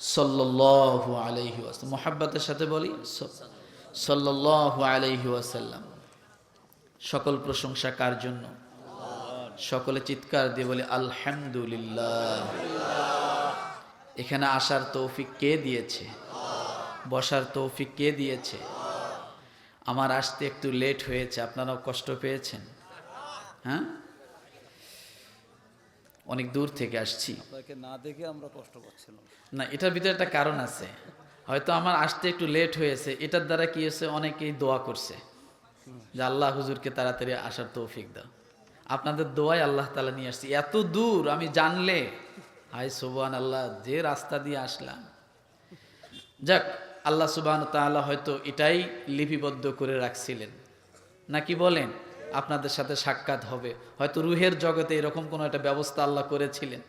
সাল্লাল্লাহু আলাইহি ওয়াসাল্লাম মোহাব্বতের সাথে বলি, স- সাল্লাল্লাহু আলাইহি ওয়াসাল্লাম। সকল প্রশংসা কার জন্য? সকলে চিৎকার দিয়ে বলি, আলহামদুলিল্লাহ। এখানে আসার তৌফিক কে দিয়েছে? বসার তৌফিক কে দিয়েছে? আমার আসতে একটু লেট হয়েছে, আপনারাও কষ্ট পেয়েছেন। হ্যাঁ? অনেক দূর থেকে আসছি। না দেখে আমরা কষ্ট পাচ্ছিলাম। না এটার ভিতরে একটা কারণ আছে। হয়তো আমার আসতে একটু লেট হয়েছে এটার দ্বারা কি হয়েছে অনেকেই দোয়া করছে। যে আল্লাহ হুজুরকে তাড়াতাড়ি আসার তৌফিক দাও। আপনাদের দোয়াই আল্লাহ তালা নিয়ে আসছি। এত দূর আমি জানলে হাই সুবান আল্লাহ যে রাস্তা দিয়ে আসলাম। যাক আল্লাহ সুবান তাআলা হয়তো এটাই লিপিবদ্ধ করে রাখছিলেন। নাকি বলেন? আপনাদের সাথে সাক্ষাৎ হবে। হয়তো রুহের জগতে এরকম কোনো একটা ব্যবস্থা আল্লাহ করেছিলেন।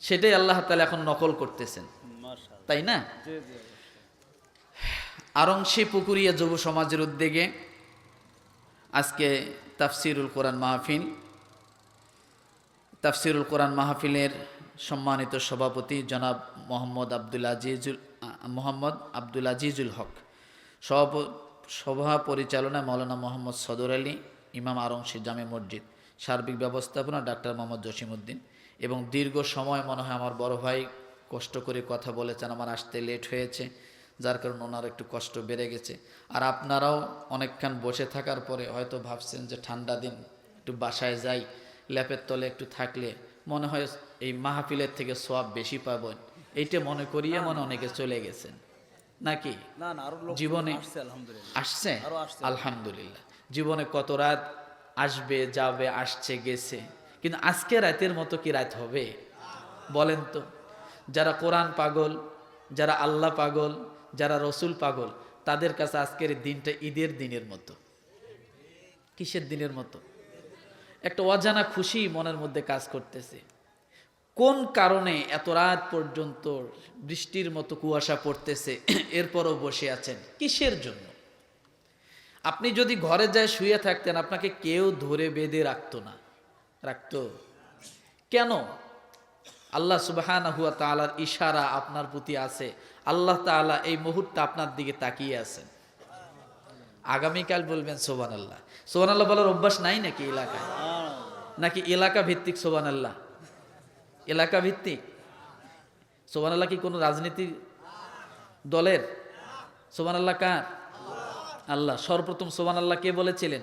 সেটাই আল্লাহ তাআলা এখন নকল করতেছেন। তাই না? জি পুকুরিয়া যুব সমাজের উদ্যোগে আজকে তাফসিরুল কোরআন মাহফিল তাফসিরুল কোরআন মাহফিলের সম্মানিত সভাপতি জনাব মোহাম্মদ আব্দুল আজিজুল মোহাম্মদ আব্দুল আজিজুল হক। সভাপ সভা পরিচালনা মৌলানা মোহাম্মদ সদর আলী, ইমাম আরংশী জামে মসজিদ, সার্বিক ব্যবস্থাপনা ডাক্তার মোহাম্মদ জসিমউদ্দিন এবং দীর্ঘ সময় মনে হয় আমার বড় ভাই কষ্ট করে কথা বলেছেন, আমার আসতে লেট হয়েছে, যার কারণে ওনার একটু কষ্ট বেড়ে গেছে। আর আপনারাও অনেকক্ষণ বসে থাকার পরে হয়তো ভাবছেন যে ঠান্ডা দিন, একটু বাসায় যাই, ল্যাপের তলে একটু থাকলে মনে হয় এই মাহফিলের থেকে সোয়াব বেশি পাবেন এইটা মনে করিয়ে মনে অনেকে চলে গেছেন। নাকি? না না আরও জীবনে আলহামদুলিল্লাহ। আসছে। আলহামদুলিল্লাহ। জীবনে কত রাত আসবে যাবে আসছে গেছে? কিন্তু আজকে রাতের মতো কি রাত হবে? বলেন তো। যারা কোরআন পাগল যারা আল্লাহ পাগল যারা রসুল পাগল তাদের কাছে আজকের দিনটা ঈদের দিনের মতো। কিসের দিনের মতো? একটা অজানা খুশি মনের মধ্যে কাজ করতেছে। কোন কারণে এত রাত পর্যন্ত বৃষ্টির মতো কুয়াশা পড়তেছে? এরপরও বসে আছেন। কিসের জন্য? আপনি যদি ঘরে যায় শুয়ে থাকতেন, আপনাকে কেউ ধরে বেঁধে রাখতো না। রাখতো? কেন? আল্লাহ সুবাহানা হুয়া তালার ইশারা আপনার প্রতি আছে। আল্লাহ তাআলা এই মুহূর্তে আপনার দিকে তাকিয়ে আছেন। আগামীকাল বলবেন সোবান আল্লাহ সোবান আল্লাহ বলার অভ্যাস নাই নাকি এলাকায়? নাকি এলাকা ভিত্তিক সোবান আল্লাহ এলাকা ভিত্তিক সোবানাল্লাহ কি কোনো রাজনীতি দলের? সোবানাল্লাহ কার? আল্লাহ। সর্বপ্রথম সোবানাল্লাহ কে বলেছিলেন?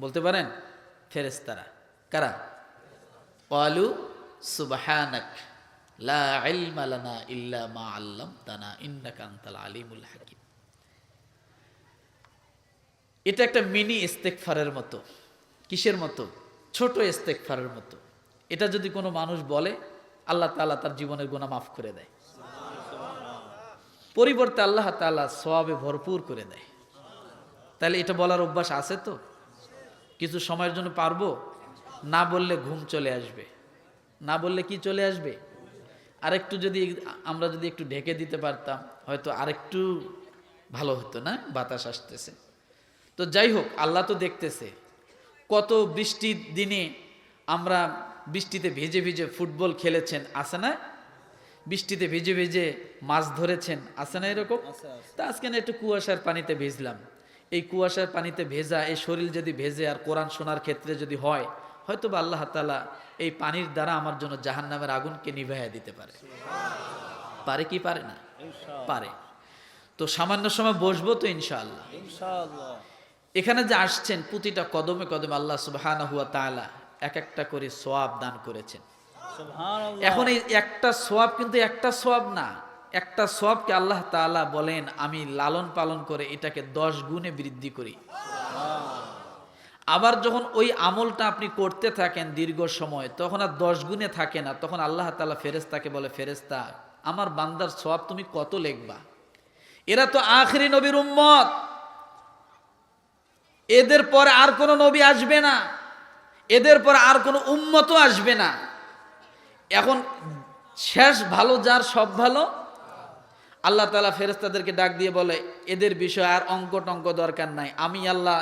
বলতে পারেন? ফেরেস্তারা কারা? আলু সুবাহানাক, লা ইলমা লানা ইল্লা মা আল্লামতানা, ইন্নাকা আনতাল আলিমুল হাকিম। এটা একটা মিনি ইস্তেকফারের মতো, কিসের মতো? ছোট ইস্তেকফারের মতো। এটা যদি কোনো মানুষ বলে, আল্লাহ তাআলা তার জীবনের গোনা মাফ করে দেয়। পরিবর্তে আল্লাহ তাআলা সওয়াবে ভরপুর করে দেয়। তাহলে এটা বলার অভ্যাস আছে তো? কিছু সময়ের জন্য পারব? না বললে ঘুম চলে আসবে। না বললে কি চলে আসবে? আরেকটু যদি আমরা যদি একটু ঢেকে দিতে পারতাম, হয়তো আরেকটু ভালো হতো না? বাতাস আসতেছে। তো যাই হোক, আল্লাহ তো দেখতেছে। কত বৃষ্টির দিনে আমরা বৃষ্টিতে ভিজে ভিজে ফুটবল খেলেছেন আছে না বৃষ্টিতে ভিজে ভিজে মাছ ধরেছেন আছে না এরকম। তা আজকে না একটু কুয়াশার পানিতে ভিজলাম। এই কুয়াশার পানিতে ভেজা এই শরীর যদি ভেজে আর কোরআন শোনার ক্ষেত্রে যদি হয় হয়তো বা আল্লাহ তালা এই পানির দ্বারা আমার জন্য জাহান নামের আগুনকে নিভাইয়া দিতে পারে। পারে কি পারে না? পারে। তো সামান্য সময় বসবো তো ইনশাআল্লাহ। ইনশাআল্লাহ। এখানে যে আসছেন প্রতিটা কদমে কদমে আল্লাহ হুয়া তাআলা এক একটা করে সোয়াব দান করেছেন। এখন এই একটা সোয়াব কিন্তু একটা সোয়াব না। একটা সোয়াবকে আল্লাহ তাআলা বলেন আমি লালন পালন করে এটাকে দশ গুণে বৃদ্ধি করি। আবার যখন ওই আমলটা আপনি করতে থাকেন দীর্ঘ সময় তখন আর দশ গুণে থাকে না। তখন আল্লাহ তাআলা ফেরেস্তাকে বলে ফেরেস্তা আমার বান্দার সোয়াব তুমি কত লিখবা? এরা তো আখরি নবীর উম্মত। এদের পরে আর কোনো নবী আসবে না। এদের পর আর কোনো উম্মতও আসবে না। এখন শেষ ভালো যার সব ভালো আল্লাহ তালা ফেরেস্তাদেরকে ডাক দিয়ে বলে এদের বিষয়ে আর অঙ্ক টঙ্ক দরকার নাই। আমি আল্লাহ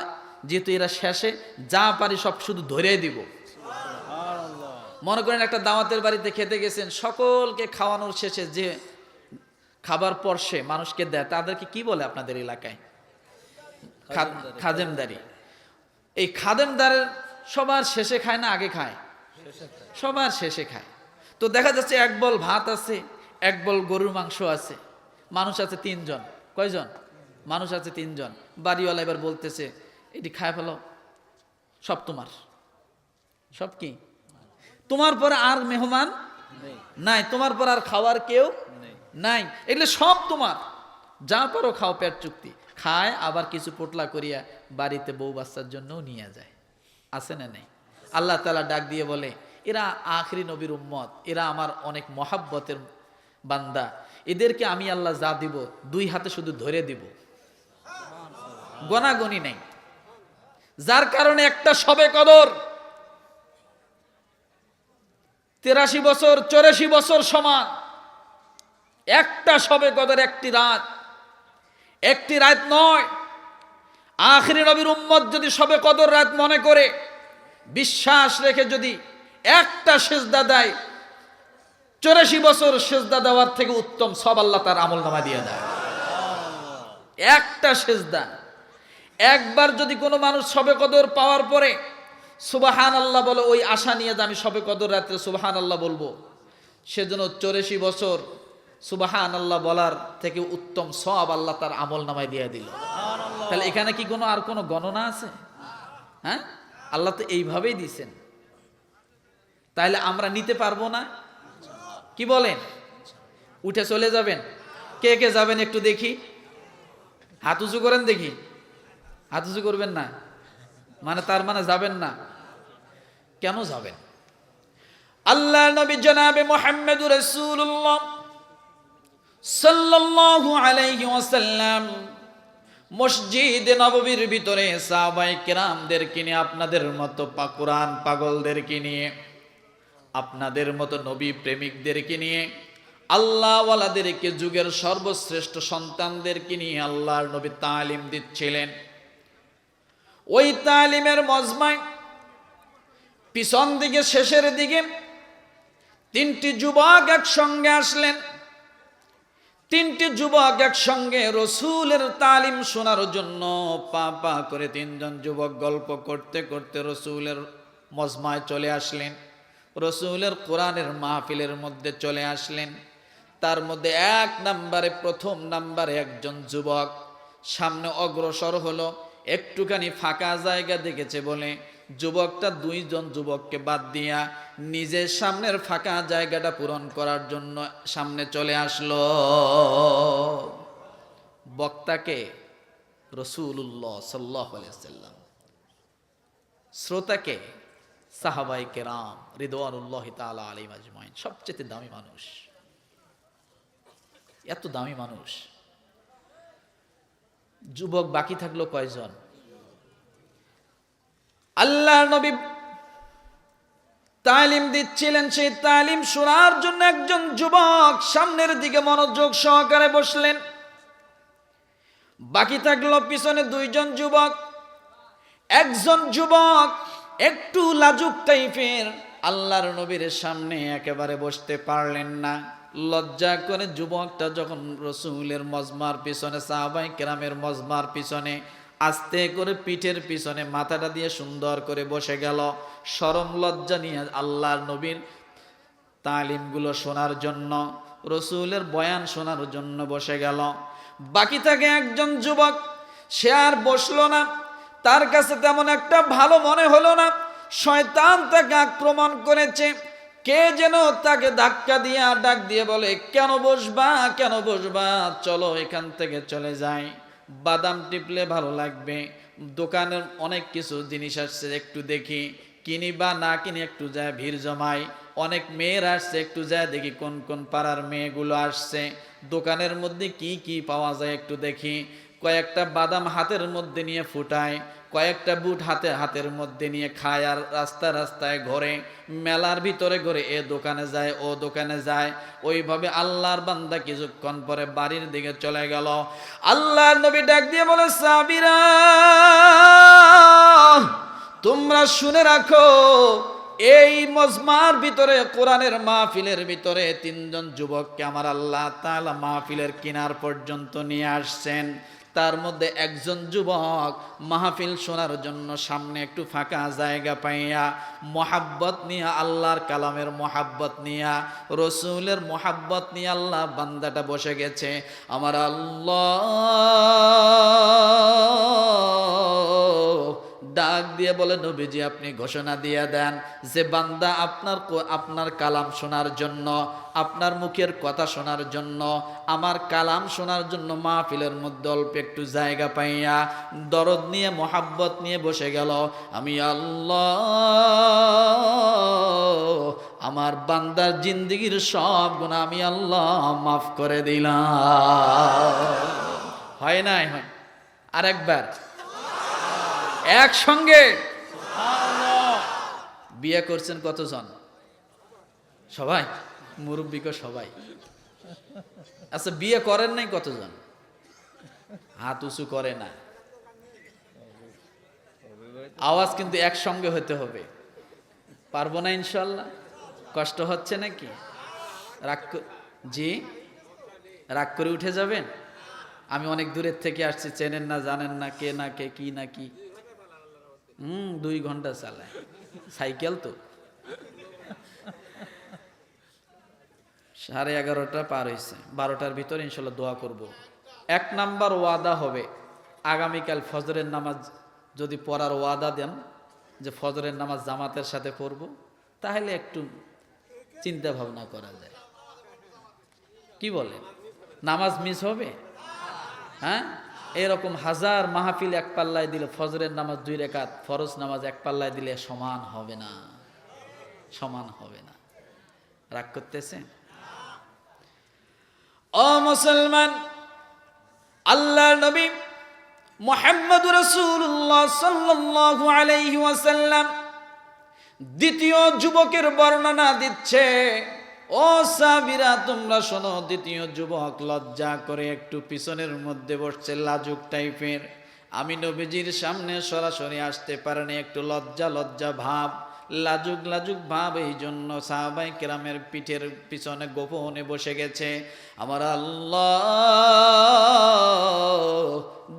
যেহেতু এরা শেষে যা পারি সব শুধু ধরে দিব। মনে করেন একটা দাওয়াতের বাড়িতে খেতে গেছেন সকলকে খাওয়ানোর শেষে যে খাবার পরশে মানুষকে দেয় তাদেরকে কি বলে আপনাদের এলাকায়? খাদেমদারি। এই খাদেমদারের সবার শেষে খায় না, আগে খায়? সবার শেষে খায়। তো দেখা যাচ্ছে এক বল ভাত আছে, এক বল গরুর মাংস আছে। মানুষ আছে তিনজন। কয়জন? মানুষ আছে তিনজন। বাড়িওয়ালা এবার বলতেছে, এটি খায় ফেলো, সব তোমার। সব কি? তোমার পর আর মেহমান নাই। তোমার পর আর খাওয়ার কেউ নাই। এগুলো সব তোমার। যা পারো খাও পেট চুক্তি। খায়, আবার কিছু পোটলা করিয়া বাড়িতে বউ বাচ্চার জন্যও নিয়ে যায়। আছে না নেই? আল্লাহ তালা ডাক দিয়ে বলে, এরা আখরি নবীর উম্মত, এরা আমার অনেক মহাব্বতের বান্দা। এদেরকে আমি আল্লাহ যা দিব, দুই হাতে শুধু ধরে দিব। গনাগনি নেই। যার কারণে একটা সবে কদর। তেরাশি বছর, চৌরাশি বছর সমান। একটা সবে কদর, একটি রাত। একটি রাত নয় আখরি নবীর উম্মত যদি সবে কদর রাত মনে করে, বিশ্বাস রেখে যদি একটা সেজদা দেয়, চৌরাশি বছর সেজদা দেওয়ার থেকে উত্তম সব আল্লাহ তার আমল নামা দিয়ে দেয়। একটা সেজদা। একবার যদি কোনো মানুষ সবে কদর পাওয়ার পরে সুবাহান আল্লাহ বলে, ওই আশা নিয়ে যে আমি সবে কদর রাত্রে সুবাহান আল্লাহ বলব সেজন্য চৌরাশি বছর সুবাহান আল্লাহ বলার থেকে উত্তম সব আল্লাহ তার আমল নামায় দিয়ে দিল। তাহলে এখানে কি কোনো আর কোনো গণনা আছে? হ্যাঁ? আল্লাহ তো এইভাবেই দিছেন তাহলে আমরা নিতে পারব না? কি বলেন? উঠে চলে যাবেন। কে কে যাবেন একটু দেখি? হাত উঁচু করেন দেখি। হাত উঁচু করবেন না? মানে তার মানে যাবেন না। কেন যাবেন? আল্লাহ নবী জনাবে মোহাম্মদ রসুল্লাহ সাল্লাল্লাহু আলাইহি ওয়াসাল্লাম। মসজিদে নববীর ভিতরে সাহাবাই কেরামদেরকে নিয়ে আপনাদের মতো পাকুরান কোরআন পাগলদেরকে নিয়ে আপনাদের মতো নবী প্রেমিকদেরকে নিয়ে আল্লাহওয়ালাদেরকে যুগের সর্বশ্রেষ্ঠ সন্তানদেরকে নিয়ে আল্লাহর নবী তালিম দিচ্ছিলেন। ওই তালিমের মজমায় পিছন দিকে, শেষের দিকে তিনটি যুবক একসঙ্গে আসলেন। তিনটি যুবক একসঙ্গে রসুলের তালিম শোনার জন্য পা পা করে তিনজন যুবক গল্প করতে করতে রসুলের মজমায় চলে আসলেন। রসুলের কোরআনের মাহফিলের মধ্যে চলে আসলেন। তার মধ্যে এক নাম্বারে, প্রথম নাম্বারে একজন যুবক সামনে অগ্রসর হলো, একটুখানি ফাঁকা জায়গা দেখেছে বলে যুবকটা দুইজন যুবককে বাদ দিয়া নিজের সামনের ফাঁকা জায়গাটা পূরণ করার জন্য সামনে চলে আসলো। বক্তাকে রসুল্লাহ সাল্লাহ সাল্লাম শ্রোতাকে সাহাবাই কেরাম রিদওয়ানুল্লাহ তালা আলিম আজমাইন, সবচেয়ে দামি মানুষ। এত দামি মানুষ। যুবক বাকি থাকল কয়জন? আল্লাহ নবী তালিম দিচ্ছিলেন, সেই তালিম শোনার জন্য একজন যুবক সামনের দিকে মনোযোগ সহকারে বসলেন। বাকি থাকল পিছনে দুইজন যুবক, একজন যুবক একটু লাজুক টাইপের, আল্লাহর নবীর সামনে একেবারে বসতে পারলেন না। লজ্জা করে যুবকটা যখন রসুলের মজমার পিছনে, সাহাবাই কেরামের মজমার পিছনে আস্তে করে পিঠের পিছনে মাথাটা দিয়ে সুন্দর করে বসে গেল। সরম লজ্জা নিয়ে আল্লাহর নবীর তালিমগুলো শোনার জন্য, রসুলের বয়ান শোনার জন্য বসে গেল। বাকি থাকে একজন যুবক, সে আর বসল না। তার কাছে তেমন একটা ভালো মনে হলো না। শয়তান তাকে আক্রমণ করেছে। কে যেন তাকে ধাক্কা দিয়ে ডাক দিয়ে বলে, কেন বসবা কেন বসবা? চলো এখান থেকে চলে যাই। বাদাম টিপলে ভালো লাগবে। দোকানের অনেক কিছু জিনিস আসছে, একটু দেখি। কিনি বা না কিনি একটু যায় ভিড় জমায়। অনেক মেয়ের আসছে, একটু যায় দেখি কোন কোন পাড়ার মেয়েগুলো আসছে। দোকানের মধ্যে কি কি পাওয়া যায় একটু দেখি। কয়েকটা বাদাম হাতের মধ্যে নিয়ে ফুটায়, কয়েকটা বুট হাতে, হাতের মধ্যে নিয়ে খায় আর রাস্তা রাস্তায় ঘরে। মেলার ভিতরে ঘরে, এ দোকানে যায়, ও দোকানে যায়। ওইভাবে আল্লাহর বান্দা কিছুক্ষণ পরে বাড়ির দিকে চলে গেল। আল্লাহর নবী ডাক দিয়ে বলে, সাবিরা, তোমরা শুনে রাখো এই মজমার ভিতরে, কোরআনের মাহফিলের ভিতরে তিনজন যুবককে আমার আল্লাহ তালা মাহফিলের কিনার পর্যন্ত নিয়ে আসছেন। তার মধ্যে একজন যুবক মাহফিল শোনার জন্য সামনে একটু ফাঁকা জায়গা পাইয়া মোহাব্বত নিয়ে, আল্লাহর কালামের মোহাব্বত নিয়া, রসুলের মোহাব্বত নিয়ে আল্লাহ বান্দাটা বসে গেছে। আমার আল্লাহ ডাক দিয়ে বলে, নবীজি, আপনি ঘোষণা দিয়ে দেন যে বান্দা আপনার আপনার কালাম শোনার জন্য, আপনার মুখের কথা শোনার জন্য, আমার কালাম শোনার জন্য মাহফিলের মধ্যে অল্প একটু জায়গা পাইয়া দরদ নিয়ে, মোহাব্বত নিয়ে বসে গেল। আমি, আল্লাহ, আমার বান্দার জিন্দিগির সব গুণা আমি আল্লাহ মাফ করে দিলাম। হয় নাই হয়? আরেকবার। একসঙ্গে। বিয়ে করছেন কতজন? সবাই? মুরব্বিক সবাই। আচ্ছা বিয়ে করেন নাই কতজন? হাত উঁচু করে না। আওয়াজ কিন্তু একসঙ্গে হতে হবে। পারব না ইনশাল্লাহ? কষ্ট হচ্ছে নাকি? রাগ জি? রাগ করে উঠে যাবেন? আমি অনেক দূরের থেকে আসছি, চেনেন না, জানেন না, কে না কে, কি না কি। হুম, দুই ঘণ্টা চালায়। সাইকেল তো। সাড়ে এগারোটা পার হয়েছে বারোটার ভিতরে ইনশাল্লাহ দোয়া করব। এক নাম্বার ওয়াদা হবে, আগামীকাল ফজরের নামাজ যদি পড়ার ওয়াদা দেন, যে ফজরের নামাজ জামাতের সাথে পড়ব, তাহলে একটু চিন্তা ভাবনা করা যায়। কি বলেন নামাজ মিস হবে? হ্যাঁ? এরকম হাজার মাহফিল এক পাল্লায় দিলে ফজরের নামাজ দুই রেখাত, ফরজ নামাজ এক পাল্লায় দিলে সমান হবে না। সমান হবে না। রাগ করতেছে? ও মুসলমান আল্লাহ নবী মোহাম্মদ রসুল্লাহ সাল্লাল্লাহু আলাইহি ওয়াসাল্লাম দ্বিতীয় যুবকের বর্ণনা দিচ্ছে। ও সাবিরা, তোমরা শোনো, দ্বিতীয় যুবক লজ্জা করে একটু পিছনের মধ্যে বসছে লাজুক টাইপের। আমি নবীজির সামনে সরাসরি আসতে পারেনি, একটু লজ্জা লজ্জা ভাব। লাজুক লাজুক ভাব এই জন্য সাহাবাই কেরামের পিঠের পিছনে গোপনে বসে গেছে। আমার আল্লাহ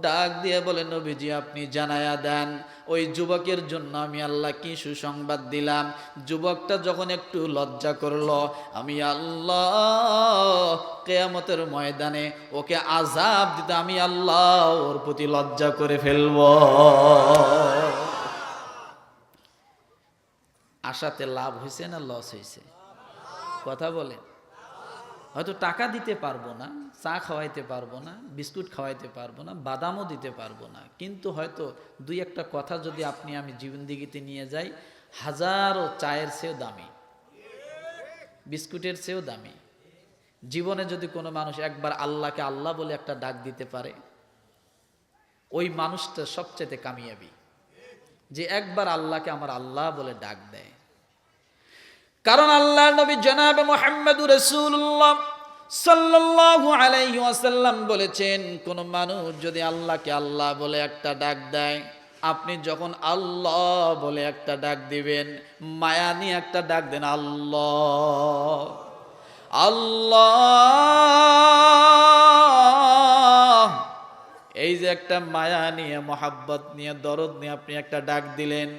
ডাক দিয়ে বলে, নবীজি, আপনি জানায়া দেন, ওই যুবকের জন্য আমি আল্লাহ কি সুসংবাদ দিলাম? যুবকটা যখন একটু লজ্জা করল, আমি আল্লাহ কেয়ামতের ময়দানে ওকে আজাব দিতে আমি আল্লাহ ওর প্রতি লজ্জা করে ফেলব। আশাতে লাভ হয়েছে না লস হয়েছে কথা বলেন। হয়তো টাকা দিতে পারব না, চা খাওয়াইতে পারব না, বিস্কুট খাওয়াইতে পারব না, বাদামও দিতে পারব না। কিন্তু হয়তো দুই একটা কথা যদি আপনি আমি জীবন দিগিতে নিয়ে যাই, হাজারো চায়ের চেয়েও দামি, বিস্কুটের চেয়েও দামি। জীবনে যদি কোনো মানুষ একবার আল্লাহকে আল্লাহ বলে একটা ডাক দিতে পারে, ওই মানুষটা সবচেয়ে কামিয়াবি। যে একবার আল্লাহকে আমার আল্লাহ বলে ডাক দেয়। কারণ আল্লাহ নবী জনাবে মোহাম্মদুর রসুল্লাহ সাল্লাল্লাহু আলাইহি ওয়াসাল্লাম বলেছেন, কোন মানুষ যদি আল্লাহকে আল্লাহ বলে একটা ডাক দেয়, আপনি যখন আল্লাহ বলে একটা ডাক দিবেন, মায়া নিয়ে একটা ডাক দেন, আল্লাহ আল্লাহ। এই যে একটা মায়া নিয়ে, মহাব্বত নিয়ে, দরদ নিয়ে আপনি একটা ডাক দিলেন,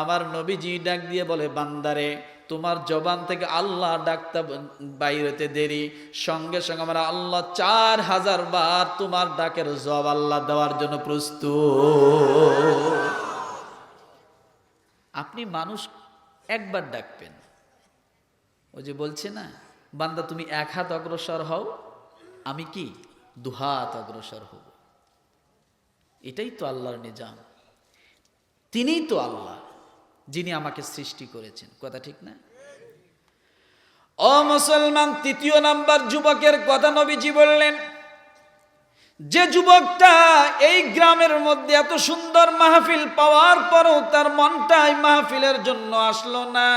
আমার নবীজি ডাক দিয়ে বলে, বান্দারে তোমার জবান থেকে আল্লাহ ডাকতে বাইরেতে দেরি। সঙ্গে সঙ্গে আমরা আল্লাহ চার হাজার বার তোমার ডাকের জব আল্লাহ দেওয়ার জন্য প্রস্তুত। আপনি মানুষ একবার ডাকবেন। ওই যে বলছে না, বান্দা তুমি এক হাত অগ্রসর হও, আমি কি দুহাত অগ্রসর হব? এটাই তো আল্লাহর নিজাম। তিনিই তো আল্লাহ। যিনি আমাকে সৃষ্টি করেছেন। কথা ঠিক না? ও মুসলমান, তৃতীয় নাম্বার যুবকের কথা নবীজি বললেন, যে যুবকটা এই গ্রামের মধ্যে এত সুন্দর মাহফিল পাওয়ার পরও তার মনটাই মাহফিলের জন্য আসলো না।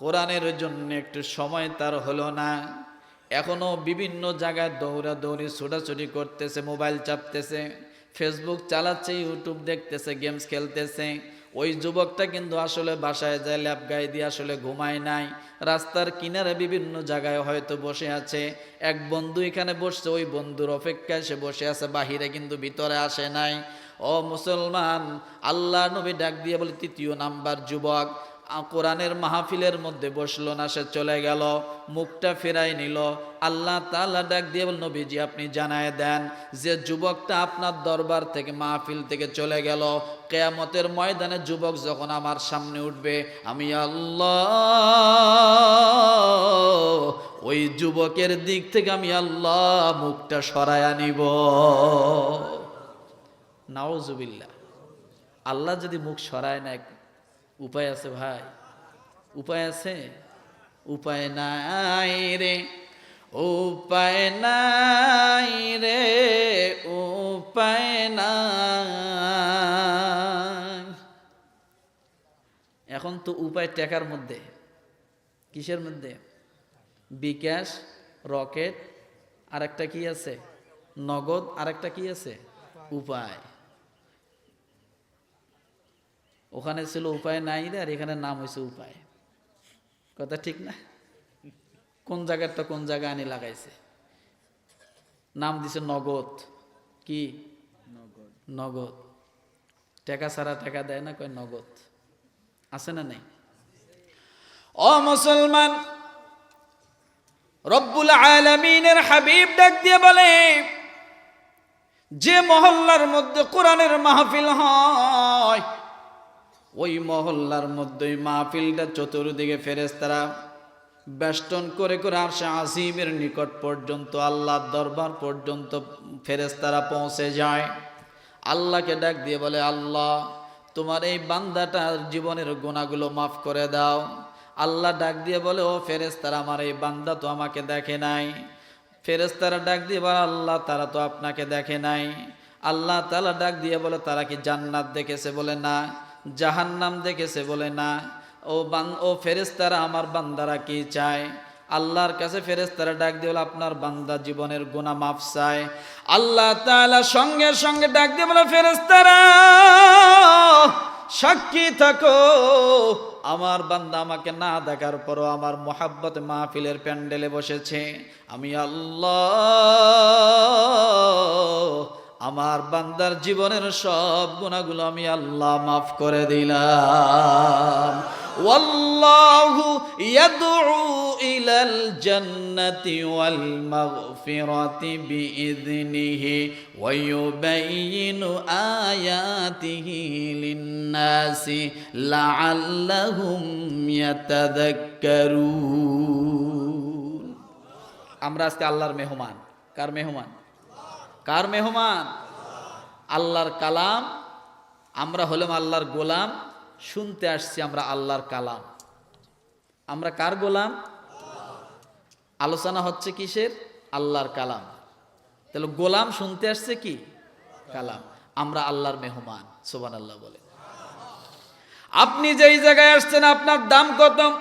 কোরআনের জন্য একটু সময় তার হলো না। এখনও বিভিন্ন জায়গায় দৌড়া দৌড়ি ছোটাছুটি করতেছে, মোবাইল চাপতেছে। ফেসবুক চালাচ্ছে ইউটিউব দেখতেছে গেমস খেলতেছে। ওই যুবকটা কিন্তু আসলে বাসায় যায়, ল্যাপ গায়ে দিয়ে আসলে ঘুমায় নাই। রাস্তার কিনারে বিভিন্ন জায়গায় হয়তো বসে আছে। এক বন্ধু এখানে বসছে, ওই বন্ধুর অপেক্ষায় সে বসে আছে, বাহিরে কিন্তু ভিতরে আসে নাই। ও মুসলমান, আল্লাহ নবী ডাক দিয়ে বলে, তৃতীয় নাম্বার যুবক কোরআনের মাহফিলের মধ্যে বসল না, সে চলে গেল, মুখটা ফেরাই নিল। আল্লাহ তাআলা ডাক দিয়ে বল নবীজি, আপনি জানায় দেন যে যুবকটা আপনার দরবার থেকে, মাহফিল থেকে চলে গেল। কেয়ামতের ময়দানে যুবক যখন আমার সামনে উঠবে, আমি আল্লাহ, ওই যুবকের দিক থেকে আমি আল্লাহ মুখটা সরায়া নিব। নাওজুবিল্লা আল্লাহ যদি মুখ সরায় না উপায় আছে ভাই? উপায় আছে? উপায় নাই রে, উপায় নাই রে, উপায় নাই। এখন তো উপায় টেকার মধ্যে। কিসের মধ্যে? বিকাশ, রকেট, আরেকটা কি আছে? নগদ, আরেকটা কি আছে? উপায়। ওখানে ছিল উপায় নাই রে আর এখানে নাম হয়েছে উপায়। কথা ঠিক না? কোন জায়গাটা কোন জায়গায় আনি লাগাইছে? নাম দিছে নগদ। কি? নগদ। নগদ। টাকা ছাড়া টাকা দেয় না কয় নগদ। আছে না নাই? ও মুসলমান রব্বুল আলামিনের হাবিব ডাক দিয়ে বলে যে মহল্লার মধ্যে কোরআনের মাহফিল হয় ওই মহল্লার মধ্যে ওই মাহফিলটা চতুর্দিকে ফেরেস্তারা বেষ্টন করে করে আসে আজিমের নিকট পর্যন্ত, আল্লাহর দরবার পর্যন্ত ফেরেস্তারা পৌঁছে যায়। আল্লাহকে ডাক দিয়ে বলে, আল্লাহ, তোমার এই বান্দাটার জীবনের গোনাগুলো মাফ করে দাও। আল্লাহ ডাক দিয়ে বলে, ও ফেরেস্তারা আমার এই বান্দা তো আমাকে দেখে নাই। ফেরেস্তারা ডাক দিয়ে বলে, আল্লাহ, তারা তো আপনাকে দেখে নাই। আল্লাহ তালা ডাক দিয়ে বলে, তারা কি জান্নাত দেখেছে? বলে, না। জাহান্নাম দেখেছে বলে, না, ও বান, ও ফেরেস্তারা আমার বান্দারা কি চায়? আল্লাহর কাছে ফেরেস্তারা ডাক দিয়ে বলে, আপনার বান্দা জীবনের গুণা মাফ চায়। আল্লাহ তাআলা সঙ্গে সঙ্গে ডাক দিয়ে বলে ফেরেস্তারা সাক্ষী থাকো। আমার বান্দা আমাকে না দেখার পরও আমার মোহাব্বত মাহফিলের প্যান্ডেলে বসেছে। আমি আল্লাহ আমার বান্দার জীবনের সব গুণাগুলো আমি আল্লাহ মাফ করে দিলাম। ওয়াল্লাহু ইয়াদউ ইলাল জান্নাতি ওয়াল মাগফিরাতি বিইذনিহি ওয়া ইউবাইয়িনু আয়াতিহি লিন-নাসি আমরা আজকে আল্লাহর মেহমান। কার মেহমান? কার মেহমান? আল্লাহর কালাম, আমরা হলাম আল্লাহর গোলাম, শুনতে আসছি আমরা আল্লাহর কালাম। আমরা কার গোলাম? আলোচনা হচ্ছে কিসের? আল্লাহর কালাম। তাহলে গোলাম শুনতে আসছে কি? কালাম। আমরা আল্লাহর মেহমান সোবান আল্লাহ বলে। আপনি যেই জায়গায় আসছেন, আপনার দাম কত?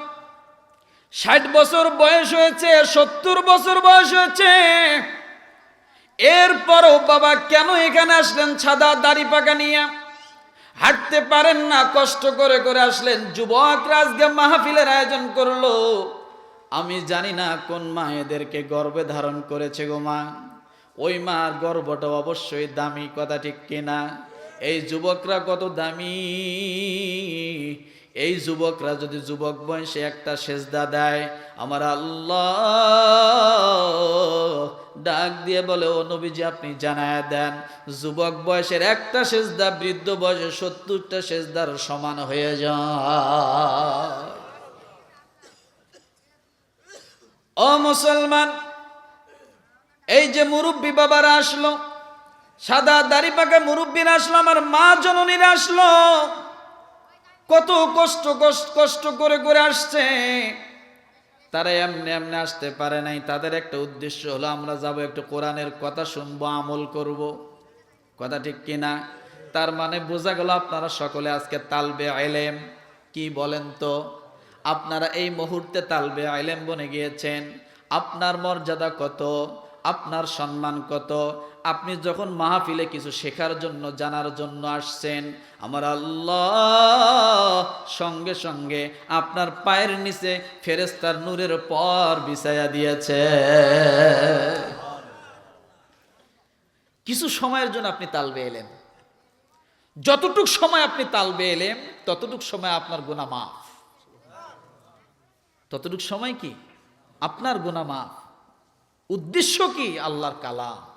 ষাট বছর বয়স হয়েছে, সত্তর বছর বয়স হয়েছে। এরপরও বাবা কেন এখানে আসলেন সাদা দাড়ি পাকা নিয়ে? হাঁটতে পারেন না, কষ্ট করে করে আসলেন। যুবক রাজগে মাহফিলের আয়োজন করল। আমি জানি না কোন মা এদেরকে গর্বে ধারণ করেছে গো মা। ওই মার গর্বটা অবশ্যই দামি, কথা ঠিক কিনা? এই যুবকরা কত দামি। এই যুবকরা যদি যুবক বয়সে একটা সেজদা দেয়। আমার আল্লাহ ডাক দিয়ে বলে, ও নবীজি, আপনি জানায় দেন, যুবক বয়সের একটা সেজদা, বৃদ্ধ বয়সে সত্তরটা সেজদার সমান হয়ে ও মুসলমান, এই যে মুরব্বী বাবারা আসলো, সাদা দাড়ি পাকা মুরব্বীরা আসলো, আমার মা জননীরা আসলো কত কষ্ট কষ্ট কষ্ট করে করে আসছে। তারা এমনি এমনি আসতে পারে নাই। তাদের একটা উদ্দেশ্য হলো, আমরা যাব একটু কোরআনের কথা শুনব, আমল করব। কথা ঠিক কিনা? তার মানে বোঝা গেল আপনারা সকলে আজকে তালবে আইলেম। কি বলেন তো? আপনারা এই মুহূর্তে তালবে আইলেম বনে গিয়েছেন। আপনার মর্যাদা কত? আপনার সম্মান কত? আপনি যখন মাহফিলে কিছু শেখার জন্য, জানার জন্য আসছেন, আমার আল্লাহ, সঙ্গে সঙ্গে আপনার পায়ের নিচে ফেরেস্তার নূরের পর বিছায়া দিয়েছে। কিছু সময়ের জন্য আপনি তালবে এলেন। যতটুক সময় আপনি তালবে এলেন, ততটুক সময় আপনার গুণা মাফ। ততটুক সময় কি? আপনার গুণা মাফ। উদ্দেশ্য কি? আল্লাহর কালাম।